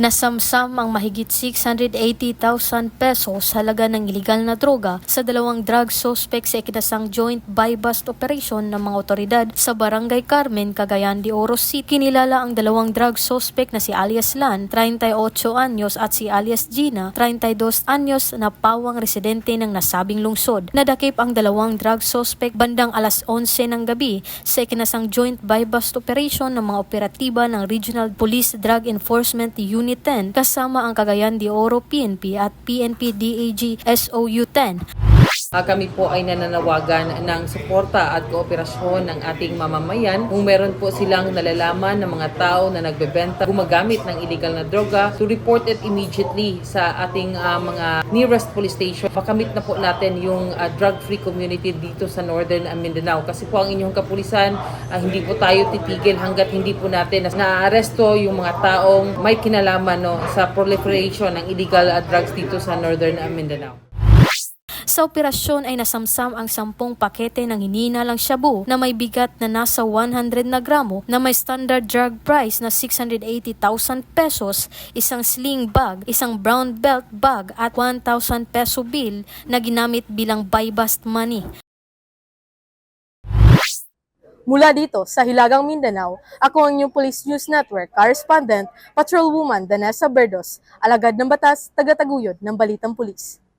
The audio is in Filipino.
Nasamsam ang mahigit 680,000 pesos halaga ng ilegal na droga sa dalawang drug suspect sa ikinasang joint buy-bust operation ng mga otoridad sa Barangay Carmen, Cagayan de Oro City. Kinilala ang dalawang drug suspect na si alias Lan, 38 anyos at si alias Gina, 32 anyos na pawang residente ng nasabing lungsod. Nadakip ang dalawang drug suspect bandang alas 11 ng gabi sa ikinasang joint buy-bust operation ng mga operatiba ng Regional Police Drug Enforcement Unit 10 kasama ang Cagayan de Oro PNP at PNP DAG SOU 10. Ah, kami po ay nananawagan ng suporta at kooperasyon ng ating mamamayan kung meron po silang nalalaman ng mga tao na nagbebenta, gumagamit ng illegal na droga to report it immediately sa ating ah, mga nearest police station. Makamit na po natin yung ah, drug-free community dito sa Northern Mindanao kasi po ang inyong kapulisan ah, hindi po tayo titigil hanggat hindi po natin na-aresto yung mga taong may kinalaman no, sa proliferation ng illegal ah, drugs dito sa Northern Mindanao. Sa operasyon ay nasamsam ang sampung pakete ng hininalang shabu na may bigat na nasa 100 na gramo na may standard drug price na 680,000 pesos, isang sling bag, isang brown belt bag at 1,000 peso bill na ginamit bilang buy-bust money. Mula dito sa Hilagang Mindanao, ako ang inyong Police News Network correspondent, Patrolwoman Danessa Berdos, alagad ng batas, taga-taguyod ng Balitang Pulis.